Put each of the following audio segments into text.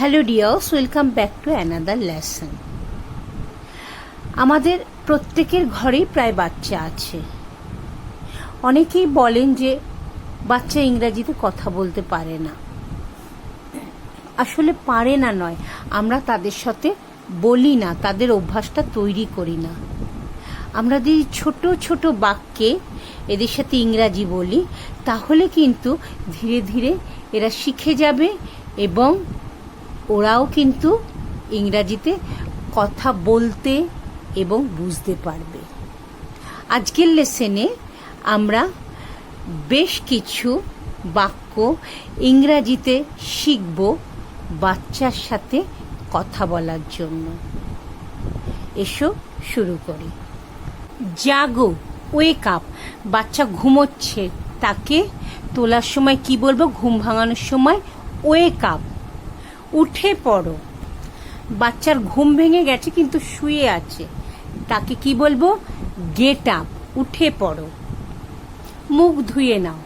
Hello dears, welcome back to another lesson. আমাদের প্রত্যেকের ঘরেই প্রায় বাচ্চা আছে। অনেকেই বলেন যে বাচ্চা ইংরাজিতে কথা বলতে পারে না। আসলে পারে না নয়, আমরা তাদের সাথে বলি না, তাদের অভ্যাসটা তৈরি করি না। আমরা যদি ছোট ছোট বাক্যে এদের সাথে ইংরাজি বলি, তাহলে কিন্তু ধীরে ধীরে এরা শিখে যাবে এবং ওরাও কিন্তু ইংরাজিতে কথা বলতে এবং বুঝতে পারবে। আজকের লেসনে আমরা বেশ কিছু বাক্য ইংরাজিতে শিখব বাচ্চার সাথে কথা বলার জন্য। এসো শুরু করি। জাগো ওয়েক আপ বাচ্চা ঘুমোচ্ছে, তাকে তোলার সময় কি বলব? ঘুম ভাঙানোর সময় ওয়েক আপ উঠে পড়ো। বাচ্চার ঘুম ভেঙে গেছে কিন্তু শুয়ে আছে। তাকে কি বলব? গেট আপ উঠে পড়ো। মুখ ধুয়ে নাও।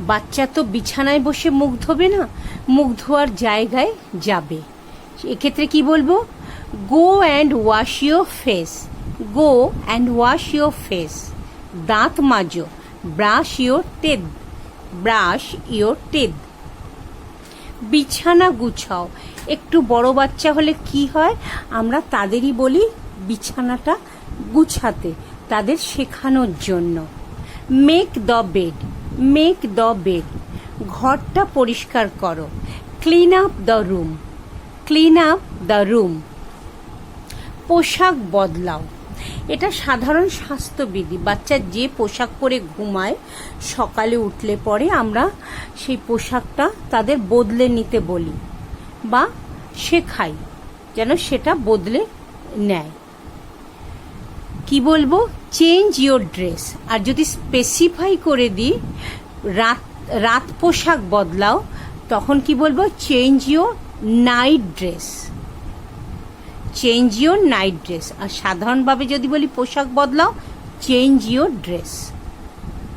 বাচ্চা তো বিছানায় বসে মুখ ধোবে না, মুখ ধোয়ার জায়গায় যাবে। এক্ষেত্রে কি বলব? Go and wash your face go and wash your face দাঁত মাজো। Brush your teeth brush your teeth বিছানা গুছাও। একটু বড় বাচ্চা হলে কি হয়? আমরা তাদেরই বলি বিছানাটা গুছাতে, তাদের শেখানোর জন্য। Make the bed make the bed ঘরটা পরিষ্কার করো। Clean up the room clean up the room পোশাক বদলাও। এটা সাধারণ স্বাস্থ্যবিধি। বাচ্চা যে পোশাক পরে ঘুমায়, সকালে উঠলে পরে আমরা সেই পোশাকটা তাদের বদলে নিতে বলি বা শেখাই, যেন সেটা বদলে নেয়। কি বলব? চেঞ্জ ইয়োর ড্রেস আর যদি স্পেসিফাই করে দিই, রাত রাত পোশাক বদলাও, তখন কি বলব? Change your night dress change your night dress আর সাধারণভাবে যদি বলি পোশাক বদলাও চেঞ্জ ইয়োর ড্রেস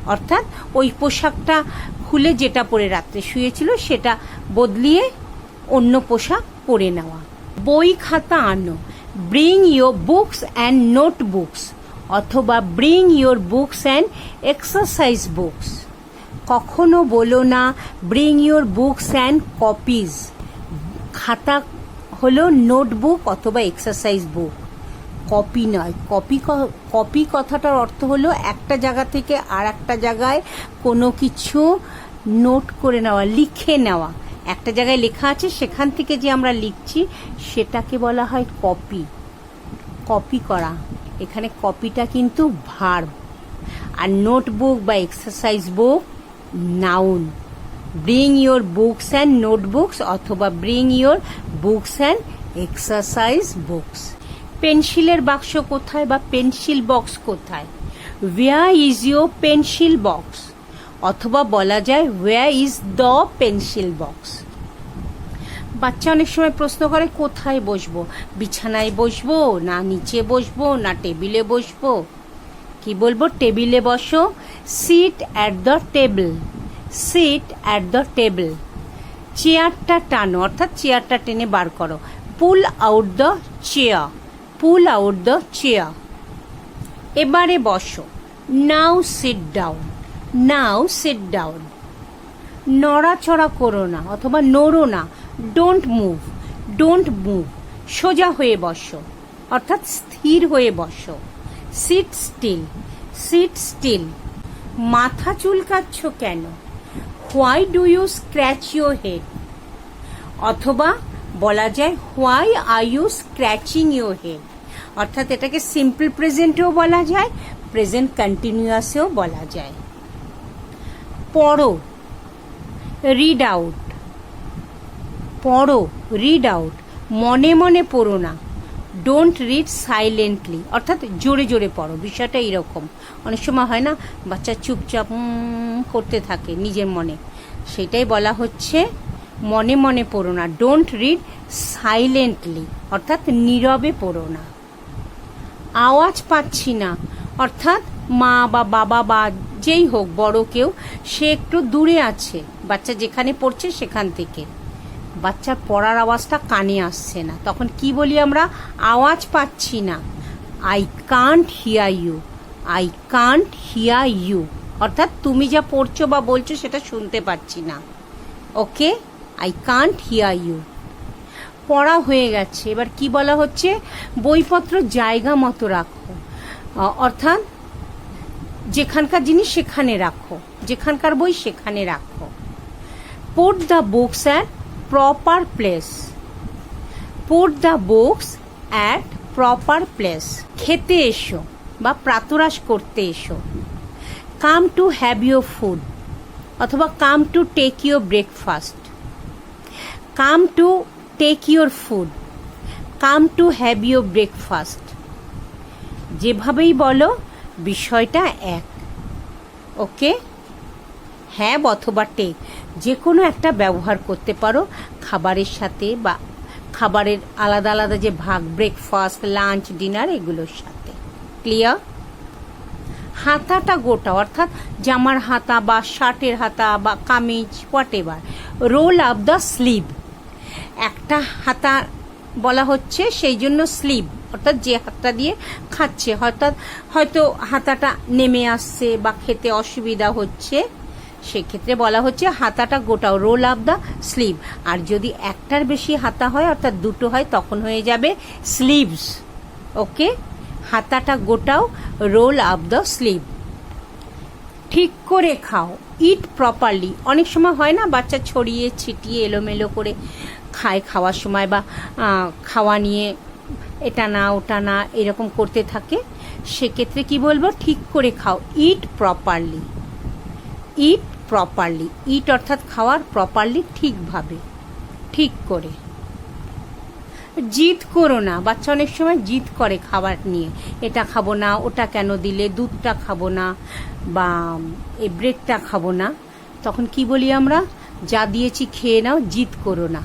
অর্থাৎ ওই পোশাকটা খুলে যেটা পরে রাত্রে শুয়েছিল, সেটা বদলিয়ে অন্য পোশাক পরে নেওয়া। বই খাতা আনো। Bring your books and note books অথবা bring your books and exercise books কখনো বলো না bring your books and copies খাতা হলো নোটবুক অথবা এক্সারসাইজ বুক। কপি নয়, কপি কপি কথাটার অর্থ হলো একটা জায়গা থেকে আর একটা জায়গায় কোনো কিছু নোট করে নেওয়া, লিখে নেওয়া। একটা জায়গায় লেখা আছে, সেখান থেকে যে আমরা লিখছি, সেটাকে বলা হয় কপি। কপি করা। এখানে কপিটা কিন্তু ভার্ব। আর নোটবুক বা exercise book, noun. Bring your books and notebooks অথবা bring your books and exercise books পেন্সিলের বাক্স কোথায় বা পেন্সিল বক্স কোথায়? Where is your pencil box অথবা বলা যায় where is the pencil box বাচ্চা অনেক সময় প্রশ্ন করে, কোথায় বসবো? বিছানায় বসবো না নিচে বসবো না টেবিলে বসবো? কি বলব? টেবিলে বসো। Sit at the table sit at the table চেয়ারটা টানো, অর্থাৎ চেয়ারটা টেনে বার করো। Pull out the chair pull out the chair এবারে বসো। Now sit down now sit down নড়াচড়া করো না, অথবা নড়ো না। ডোন্ট মুভ ডোন্ট মুভ সোজা হয়ে বসো, অর্থাৎ স্থির হয়ে বসো। সিট স্টিল সিট স্টিল মাথা চুলকাচ্ছ কেন? Why do you scratch your head? অথবা বলা যায়, why are you scratching your head? অর্থাৎ এটাকে সিম্পল প্রেজেন্টেও বলা যায়, প্রেজেন্ট কন্টিনিউয়াসেও বলা যায়। পড়ো, রিড আউট। পড়ো, রিড আউট। মনে মনে পড়ো না। ডোন্ট রিড সাইলেন্টলি অর্থাৎ জোরে জোরে পড়ো। বিষয়টা এরকম। অনেক সময় হয় না, বাচ্চা চুপচাপ করতে থাকে নিজের মনে। সেটাই বলা হচ্ছে মনে মনে পড়ো না। ডোন্ট রিড সাইলেন্টলি অর্থাৎ নীরবে পড়ো না। আওয়াজ পাচ্ছি না। অর্থাৎ মা বা বাবা বা যেই হোক, বড় কেউ, সে একটু দূরে আছে। বাচ্চা যেখানে পড়ছে সেখান থেকে। বাচ্চার পড়ার আওয়াজটা কানে আসছে না। তখন কি বলি আমরা? আওয়াজ পাচ্ছি না। I can't hear you I can't hear you অর্থাৎ তুমি যা পড়ছো বা বলছো সেটা শুনতে পাচ্ছি না। Okay I can't hear you পড়া হয়ে গেছে। এবার কি বলা হচ্ছে? বইপত্র জায়গা মতো রাখো। অর্থাৎ যেখানকার জিনিস সেখানে রাখো। যেখানকার বই সেখানে রাখো। Put the books at proper place put the books at proper place খেতে এসো বা প্রাতরাশ করতে এসো। Come to have your food অথবা come to take your breakfast come to take your food come to have your breakfast যেভাবেই বলো, বিষয়টা এক। ওকে হ্যাভ অথবা টেক যে কোনো একটা ব্যবহার করতে পারো। খাবারের সাথে বা খাবারের আলাদা আলাদা যে ভাগ ব্রেকফাস্ট লাঞ্চ ডিনার এগুলোর সাথে। ক্লিয়ার হাতাটা গোটা অর্থাৎ জামার হাতা বা শার্টের হাতা বা kameez whatever roll up the sleeve একটা হাতা বলা হচ্ছে সেই জন্য স্লিভ অর্থাৎ যে হাতটা দিয়ে খাচ্ছে। হয়তো হয়তো হাতাটা নেমে আসছে বা খেতে অসুবিধা হচ্ছে। সেক্ষেত্রে বলা হচ্ছে হাতাটা গোটাও রোল আপ দ্য স্লিভ আর যদি একটার বেশি হাতা হয়, অর্থাৎ দুটো হয়, তখন হয়ে যাবে স্লিভস ওকে হাতাটা গোটাও রোল আপ দ্য স্লিভ ঠিক করে খাও। ইট প্রপারলি অনেক সময় হয় না, বাচ্চা ছড়িয়ে ছিটিয়ে এলোমেলো করে খায় খাওয়ার সময় বা খাওয়া নিয়ে এটা না, ওটা না, এরকম করতে থাকে। সেক্ষেত্রে কি বলব? ঠিক করে খাও। ইট প্রপারলি ইট প্রপারলি ইট অর্থাৎ খাওয়ার প্রপারলি ঠিকভাবে। ঠিক করে। জিদ করো না। বাচ্চা অনেক সময় জিদ করে খাবার নিয়ে। এটা খাব না, ওটা কেন দিলে? দুধটা খাব না বা এই ব্রেডটা খাব না। তখন কি বলি আমরা? যা দিয়েছি খেয়ে নাও, জিদ করো না।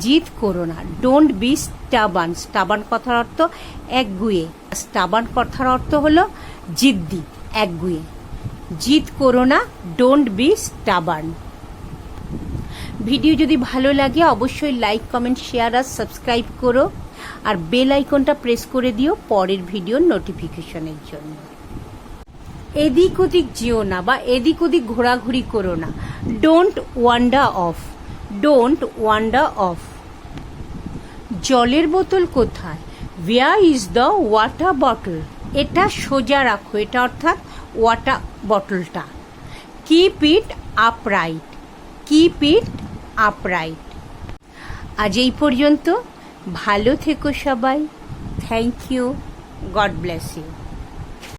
জিদ করো না। ডোন্ট বি স্টাবান স্টাবান কথার অর্থ একগুয়ে। স্টাবান কথার অর্থ হলো জিদ্দি, একগুয়ে। জিদ করো না ডোন্ট বি স্টাবার্ন ভিডিও যদি ভালো লাগে, অবশ্যই লাইক কমেন্ট শেয়ার আর সাবস্ক্রাইব করো। আর বেল আইকনটা প্রেস করে দিও পরের ভিডিওর নোটিফিকেশনের জন্য। এদিক ওদিক যেও না বা এদিক ওদিক ঘোরাঘুরি করো না। Don't wander off don't wander off জলের বোতল কোথায়? Where is the water bottle এটা সোজা রাখো। এটা অর্থাৎ water বটলটা keep it upright keep it upright আজ এই পর্যন্ত। ভালো থেকো সবাই। Thank you God bless you